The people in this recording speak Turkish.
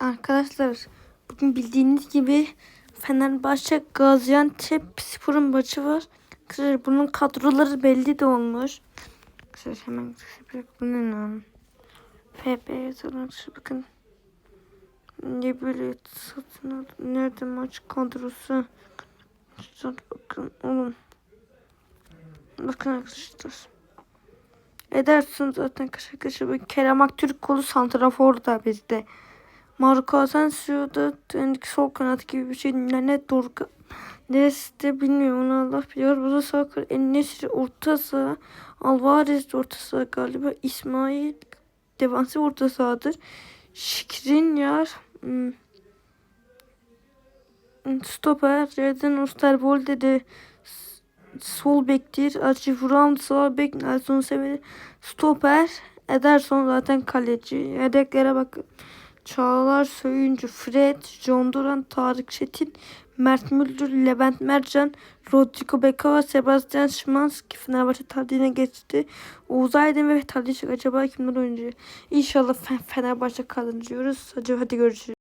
arkadaşlar bugün bildiğiniz gibi Fenerbahçe Gaziantep Spor'un maçı var. Arkadaşlar bunun kadroları belli de olmuş. Arkadaşlar hemen bu ne lan? Yazılmış bakın. Ne böyle satın Nerede maç kadrosu? Arkadaşlar bakın oğlum. Bakın arkadaşlar. Edersin zaten kaşa kaşa. Kerem Aktürk kolu santrafor da bizde. Marco Asensio tendik sol kanat gibi bir şey. Ne Dorga. Neresi de bilmiyorum onu Allah biliyor. Bu da sağ kanat. Enesri orta saha. Alvarez de orta saha galiba. İsmail defansif orta sahadır. Şikrinyar. Hmm. Stoper. Reden Osterwolde de sol bektir. Archie Brown sağ bek. Nelson Sever stoper. Ederson zaten kaleci. Yedeklere bakın. Çağlar Söyüncü, Fred, John Duran, Tarık Çetin, Mert Müldür, Levent Mercan, Rodrigo Becao, Sebastian Szymanski Fenerbahçe tarihine geçti. Oğuz Aydın ve Tadiç acaba kimler oyuncu? İnşallah Fe- Fenerbahçe kazanıyoruz. Hadi, hadi görüşürüz.